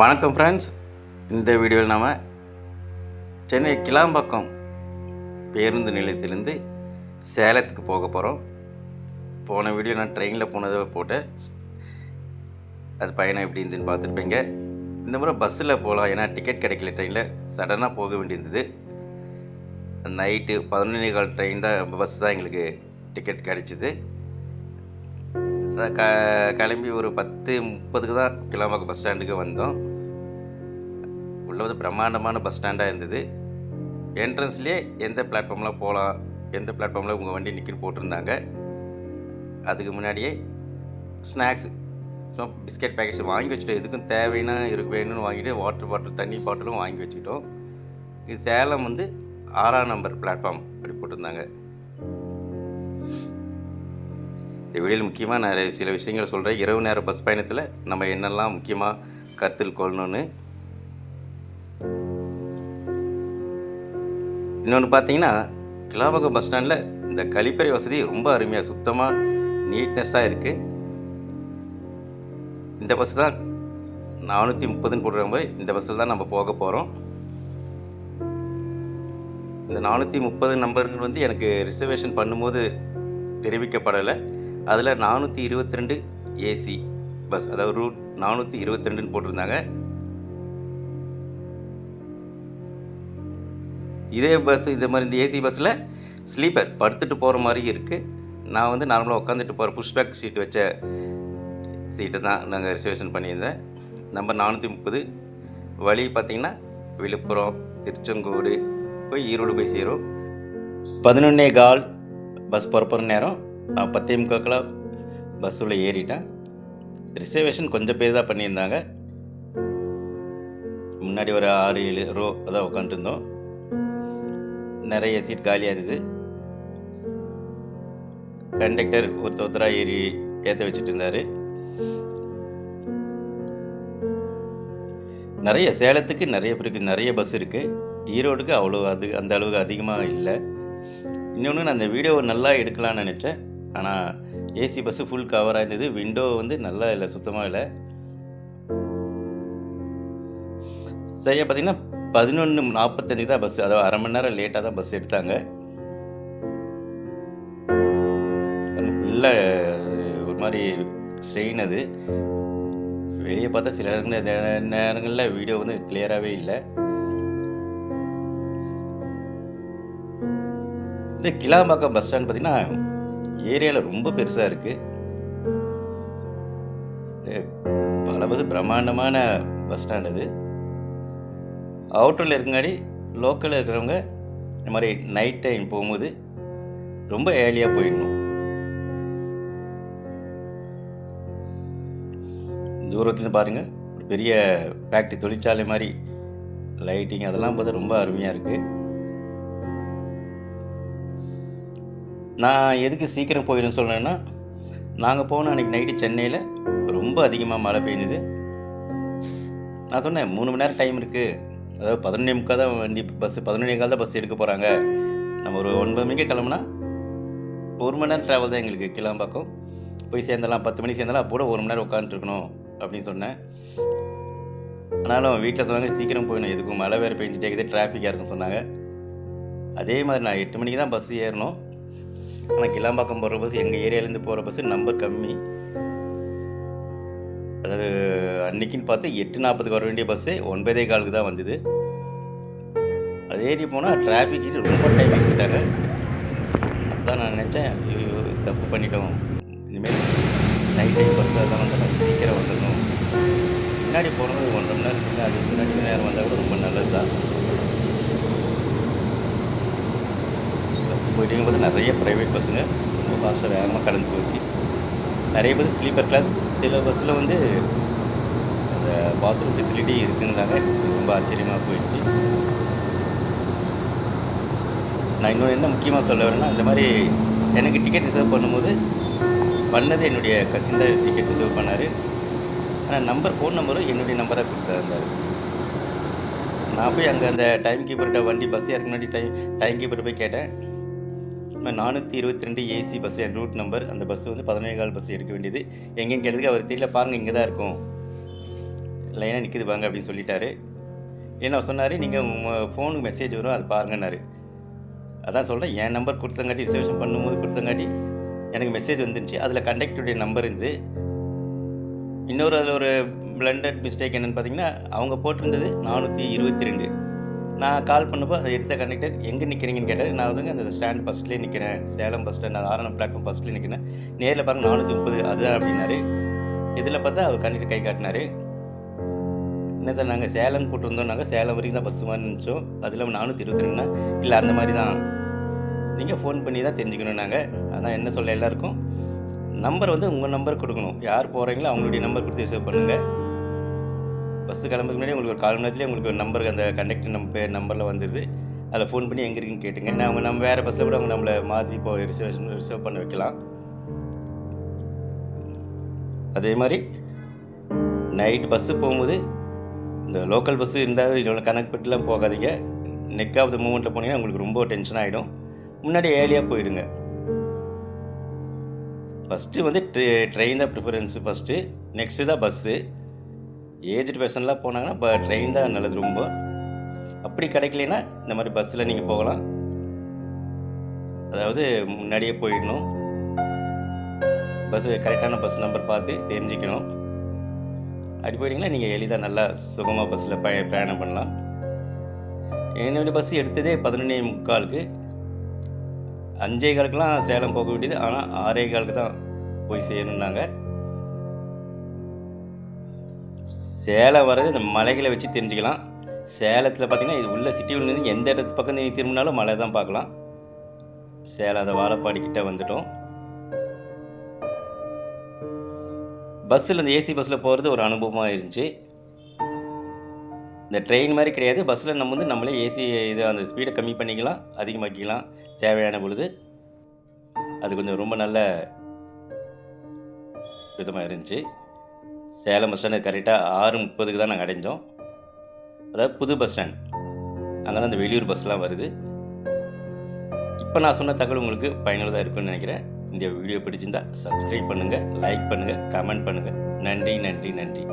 வணக்கம் ஃப்ரெண்ட்ஸ் இந்த வீடியோவில் நாம் சென்னை கிளாம்பாக்கம் பேருந்து நிலையத்திலேருந்து சேலத்துக்கு போக போகிறோம் போன வீடியோ நான் ட்ரெயினில் போனதை போட்டேன் அது பயணம் எப்படி இருந்துன்னு பார்த்துருப்பீங்க. இந்த முறை பஸ்ஸில் போகலாம் ஏன்னா டிக்கெட் கிடைக்கல ட்ரெயினில் சடனாக போக வேண்டியிருந்தது. நைட்டு பதினொன்னே கால் ட்ரெயின் தான் பஸ் தான் எங்களுக்கு டிக்கெட் கிடச்சிது. க கிளம்பி ஒரு பத்து முப்பதுக்கு தான் கிளாம்பாக்கம் பஸ் ஸ்டாண்டுக்கு வந்தோம். உள்ள வந்து பிரம்மாண்டமான பஸ் ஸ்டாண்டாக இருந்தது. என்ட்ரன்ஸ்லேயே எந்த பிளாட்ஃபார்மில் போகலாம் எந்த பிளாட்ஃபார்மில் உங்கள் வண்டி நிற்கின்னு போட்டிருந்தாங்க. அதுக்கு முன்னாடியே ஸ்நாக்ஸ் ஸோ பிஸ்கெட் பேக்கெட்ஸ் வாங்கி வச்சுட்டோம். எதுக்கும் தேவைன்னா இருக்கு வேணும்னு வாங்கிட்டு வாட்டர் பாட்டில் தண்ணி பாட்டிலும் வாங்கி வச்சுக்கிட்டோம். இது சேலம் வந்து ஆறாம் நம்பர் பிளாட்ஃபார்ம் அப்படி போட்டிருந்தாங்க. இந்த வீடியோவில் முக்கியமாக நான் சில விஷயங்கள் சொல்கிறேன் இரவு நேர பஸ் பயணத்தில் நம்ம என்னெல்லாம் முக்கியமாக கருத்தில் கொள்ளணும்னு. இன்னொன்று பார்த்தீங்கன்னா கிளாபகம் பஸ் ஸ்டாண்டில் இந்த கழிப்பறை வசதி ரொம்ப அருமையாக சுத்தமாக நீட்னஸாக இருக்குது இந்த பஸ் தான் நானூற்றி முப்பதுன்னு போடுற மாதிரி இந்த பஸ்ஸில் தான் நம்ம போக போகிறோம் இந்த நானூற்றி முப்பது நம்பர்கள் வந்து எனக்கு ரிசர்வேஷன் பண்ணும்போது தெரிவிக்கப்படலை. அதில் நானூற்றி இருபத்தி ரெண்டு ஏசி பஸ் அதாவது ரூட் நானூற்றி இருபத்தி ரெண்டுன்னு போட்டிருந்தாங்க. இதே பஸ் இந்த மாதிரி இந்த ஏசி பஸ்ஸில் ஸ்லீப்பர் படுத்துட்டு போகிற மாதிரி இருக்குது. நான் வந்து நார்மலாக உட்காந்துட்டு போகிற புஷ்பேக் சீட் வச்ச சீட்டை தான் நாங்கள் ரிசர்வேஷன் பண்ணியிருந்தேன். நம்பர் நானூற்றி முப்பது. வழி பார்த்திங்கன்னா விழுப்புரம் திருச்செங்கோடு போய் ஈரோடு போய் சேரும். பதினொன்னே கால் பஸ் புறப்படுற நேரம் நான் பத்தே முக்காக்கெல்லாம் பஸ்ஸில் ஏறிட்டேன் ரிசர்வேஷன் கொஞ்சம் பேர் தான் பண்ணியிருந்தாங்க. முன்னாடி ஒரு ஆறு ஏழு ரோ அதான் உட்காந்துருந்தோம் நிறைய சீட் காலியாக இருந்தது. கண்டக்டர் ஒருத்தர் ஒருத்தராக ஏறி ஏற்ற வச்சுட்டு இருந்தார். நிறைய சேலத்துக்கு நிறைய பேருக்கு நிறைய பஸ் இருக்குது ஈரோடுக்கு அவ்வளோ அது அந்த அளவுக்கு அதிகமாக இல்லை. இன்னொன்று நான் அந்த வீடியோவை நல்லா எடுக்கலாம்னு நினச்சேன். ஆனால் ஏசி பஸ்ஸு ஃபுல் கவராக இருந்தது. விண்டோ வந்து நல்லா இல்லை சுத்தமாக இல்லை. சரியாக பார்த்தீங்கன்னா பதினொன்று நாற்பத்தஞ்சுக்கு தான் பஸ் அதாவது அரை மணி நேரம் லேட்டாக தான் பஸ் எடுத்தாங்க. ஃபுல்லாக ஒரு மாதிரி ஸ்ட்ரெயின் அது. வெளியே பார்த்தா சில நேரங்களில் நேரங்களில் வீடியோ வந்து கிளியராகவே இல்லை. இந்த கிளாம்பாக்கம் பஸ் ஸ்டாண்ட் பார்த்திங்கன்னா ஏரியாவில் ரொம்ப பெருசாக இருக்குது பல பஸ் பிரம்மாண்டமான பஸ் ஸ்டாண்ட் அது. அவுட்டரில் இருக்கங்காடி லோக்கலில் இருக்கிறவங்க இந்த மாதிரி நைட் டைம் போகும்போது ரொம்ப ஏர்லியாக போயிடணும். தூரத்துலேருந்து பாருங்கள் ஒரு பெரிய ஃபேக்ட்ரி தொழிற்சாலை மாதிரி லைட்டிங் அதெல்லாம் பார்த்தா ரொம்ப அருமையாக இருக்குது நான் எதுக்கு சீக்கிரம் போயிடுன்னு சொன்னேன்னா நாங்கள் போன அன்றைக்கி நைட்டு சென்னையில் ரொம்ப அதிகமாக மழை பெய்ஞ்சுது. நான் சொன்னேன் மூணு மணி நேரம் டைம் இருக்குது அதாவது பதினொன்னே முக்கால் தான் வண்டி பஸ்ஸு பதினொன்றே கால் தான் பஸ் எடுக்க போகிறாங்க நம்ம ஒரு ஒன்பது மணிக்கு கிளம்புனா ஒரு மணி நேரம் ட்ராவல் தான் எங்களுக்கு கிளம்பாக்கம் போய் சேர்ந்தலாம் பத்து மணிக்கு சேர்ந்தாலும் அப்போ கூட ஒரு மணி நேரம் உட்காந்துருக்கணும் அப்படின்னு சொன்னேன். ஆனாலும் வீட்டில் சொன்னாங்க சீக்கிரம் போயிடணும். எதுக்கும் மழை வேறு பெஞ்சிட்டே இருக்குது டிராஃபிக்காக இருக்குன்னு சொன்னாங்க. அதே மாதிரி நான் எட்டு மணிக்கு தான் பஸ் ஏறணும். ஆனால் கிளாம்பாக்கம் போகிற பஸ் எங்கள் ஏரியாலேருந்து போகிற பஸ்ஸு நம்பர் கம்மி. அதாவது அன்றைக்கின்னு பார்த்து எட்டு நாற்பதுக்கு வர வேண்டிய பஸ்ஸு ஒன்பதே காலுக்கு தான் வந்தது. அது ஏறி போனால் டிராஃபிக் ரொம்ப டைம் எடுத்துட்டாங்க அப்போ நான் நினச்சேன் ஐயோ தப்பு பண்ணிட்டோம். இனிமேல் நைட் டைம் பஸ் தான் வந்து சீக்கிரம் வந்துடணும். முன்னாடி போனது ஒன்றரை மணி நேரம் முன்னாடி முன்னாடி நேரம் வந்தால் கூட ரொம்ப நல்லது தான் பஸ் போயிட்டு போது நிறைய ப்ரைவேட் பஸ்ஸுங்க ரொம்ப ஃபாஸ்ட்டாக வேகமாக கடந்து போச்சு நிறைய பஸ் ஸ்லீப்பர் கிளாஸ் சில பஸ்ஸில் வந்து அந்த பாத்ரூம் ஃபெசிலிட்டி இருக்குங்கிறாங்க. ரொம்ப ஆச்சரியமாக போயிடுச்சு. நான் இன்னொன்று என்ன முக்கியமாக சொல்ல வரேன்னா இந்த மாதிரி எனக்கு டிக்கெட் ரிசர்வ் பண்ணும்போது பண்ணது என்னுடைய கசின் தான் டிக்கெட் ரிசர்வ் பண்ணார். ஆனால் நம்பர் ஃபோன் நம்பரும் என்னுடைய நம்பராக கொடுத்துருந்தார் நான் போய் அங்கே அந்த டைம் கீப்பர்கிட்ட வண்டி பஸ் ஏறக்கு முன்னாடி டைம் டைம் கீப்பர் போய் கேட்டேன். நானூற்றி இருபத்தி ரெண்டு ஏசி பஸ் என் ரூட் நம்பர் அந்த பஸ் வந்து பதினேழு கால் பஸ் எடுக்க வேண்டியது. எங்கேன்னு கேட்டதுக்கு அவர் தெரியல. பாருங்கள் இங்கே தான் இருக்கும். லைனாக நிற்கிது பாங்க அப்படின்னு சொல்லிட்டாரு. அவர் சொன்னார் நீங்கள் உங்கள் ஃபோனுக்கு மெசேஜ் வரும் அது பாருங்கன்னாரு. அதான் சொல்கிறேன் என் நம்பர் கொடுத்தங்காட்டி ரிசர்வேஷன் பண்ணும்போது கொடுத்தங்காட்டி எனக்கு மெசேஜ் வந்துருந்துச்சு. அதில் கண்டக்டருடைய நம்பர் இருந்து இன்னொரு அதில் ஒரு பிளண்டட் மிஸ்டேக் என்னென்னு பார்த்தீங்கன்னா அவங்க போட்டிருந்தது நானூற்றி இருபத்தி ரெண்டு. நான் கால் பண்ணப்போ அதை எடுத்த கண்டக்டர் எங்கே நிற்கிறீங்கன்னு கேட்டார் நான் வந்து அந்த ஸ்டாண்ட் ஃபஸ்ட்லேயே நிற்கிறேன் சேலம் பஸ் ஸ்டாண்ட் ஆரணம் பிளாட்ஃபார்ம் ஃபஸ்ட்லேயே நிற்கிறேன் நேரில் பாருங்க நானூற்றி முப்பது அதுதான் அப்படின்னாரு. இதில் பார்த்தா அவர் கண்டக்டர் கை காட்டினார். என்ன சார் நாங்கள் சேலம் போட்டிருந்தோம். நாங்கள் சேலம் வரைக்கும் தான் பஸ் மாதிரி நினச்சோம். அதில் நானூற்றி இருபத்தி ரெண்டுனா? இல்லை அந்த மாதிரி தான் நீங்கள் ஃபோன் பண்ணி தான் தெரிஞ்சுக்கணும் நாங்கள் அதான் என்ன சொல்ல எல்லாருக்கும் நம்பர் வந்து உங்கள் நம்பர் கொடுக்கணும். யார் போகிறீங்களோ அவங்களுடைய நம்பர் கொடுத்து சேவ் பண்ணுங்கள் பஸ்ஸு கிளம்புறதுக்கு முன்னாடி உங்களுக்கு ஒரு கால் மணி நேரத்துலேயே உங்களுக்கு ஒரு நம்பருக்கு அந்த கண்டக்டர் நம்ம பேர் நம்பரில் வந்துடுது அதில் ஃபோன் பண்ணி எங்கே இருக்குன்னு கேட்டுங்க. ஏன்னா அவங்க நம்ம வேறு பஸ்ஸில் கூட அவங்க நம்மளை மாற்றி இப்போ ரிசர்வேஷன் ரிசர்வ் பண்ண வைக்கலாம். அதே மாதிரி நைட் பஸ்ஸு போகும்போது இந்த லோக்கல் பஸ்ஸு இருந்தால் இதோட கனெக்ட் பண்ணிட்டுலாம் போகாதீங்க. நெக் ஆஃப் த மூமெண்ட்டில் போனீங்கன்னா உங்களுக்கு ரொம்ப டென்ஷன் ஆகிடும் முன்னாடி ஏர்லியாக போயிடுங்க. ஃபஸ்ட்டு வந்து ட்ரெ ட்ரெயின் தான் ப்ரிஃபரன்ஸு ஃபஸ்ட்டு நெக்ஸ்ட்டு தான் பஸ்ஸு ஏஜ்டு பர்சன்லாம் போனாங்கன்னா இப்போ ட்ரெயின் தான் நல்லது ரொம்ப. அப்படி கிடைக்கலனா இந்த மாதிரி பஸ்ஸில் நீங்கள் போகலாம். அதாவது முன்னாடியே போயிடணும். பஸ்ஸு கரெக்டான பஸ் நம்பர் பார்த்து தெரிஞ்சுக்கணும். அப்படி போயிட்டீங்கன்னா நீங்கள் எளிதாக நல்லா சுகமாக பஸ்ஸில் பய பிரயாணம் பண்ணலாம். என்னுடைய பஸ் எடுத்ததே பதினொன்னே முக்காலுக்கு. அஞ்சே காலுக்குலாம் சேலம் போக வேண்டியது ஆனால் ஆறே காலுக்கு தான் போய் சேரணுன்னாங்க சேலம் வர்றது இந்த மலைகளை வச்சு தெரிஞ்சுக்கலாம். சேலத்தில் பார்த்தீங்கன்னா இது உள்ள சிட்டி உள்ள எந்த இடத்து பக்கம் நீங்கள் திரும்பினாலும் மலை தான் பார்க்கலாம் சேலம் அதை வாழப்பாடிக்கிட்ட வந்துட்டோம். பஸ்ஸில் இந்த ஏசி பஸ்ஸில் போகிறது ஒரு அனுபவமாக இருந்துச்சு. இந்த ட்ரெயின் மாதிரி கிடையாது. பஸ்ஸில் நம்ம வந்து நம்மளே ஏசி இது அந்த ஸ்பீடை கம்மி பண்ணிக்கலாம் அதிகமாக்கிக்கலாம் தேவையான பொழுது. அது கொஞ்சம் ரொம்ப நல்ல விதமாக இருந்துச்சு. சேலம் பஸ் ஸ்டாண்டு கரெக்டாக ஆறு முப்பதுக்கு தான் நாங்கள் அடைஞ்சோம். அதாவது புது பஸ் ஸ்டாண்ட் அங்கே தான் அந்த வெளியூர் பஸ்லாம் வருது. இப்போ நான் சொன்ன தகவல் உங்களுக்கு பயனுள்ளதாக இருக்கும்னு நினைக்கிறேன். இந்த வீடியோ பிடிச்சிருந்தால் சப்ஸ்கிரைப் பண்ணுங்கள் லைக் பண்ணுங்கள் கமெண்ட் பண்ணுங்கள் நன்றி நன்றி நன்றி.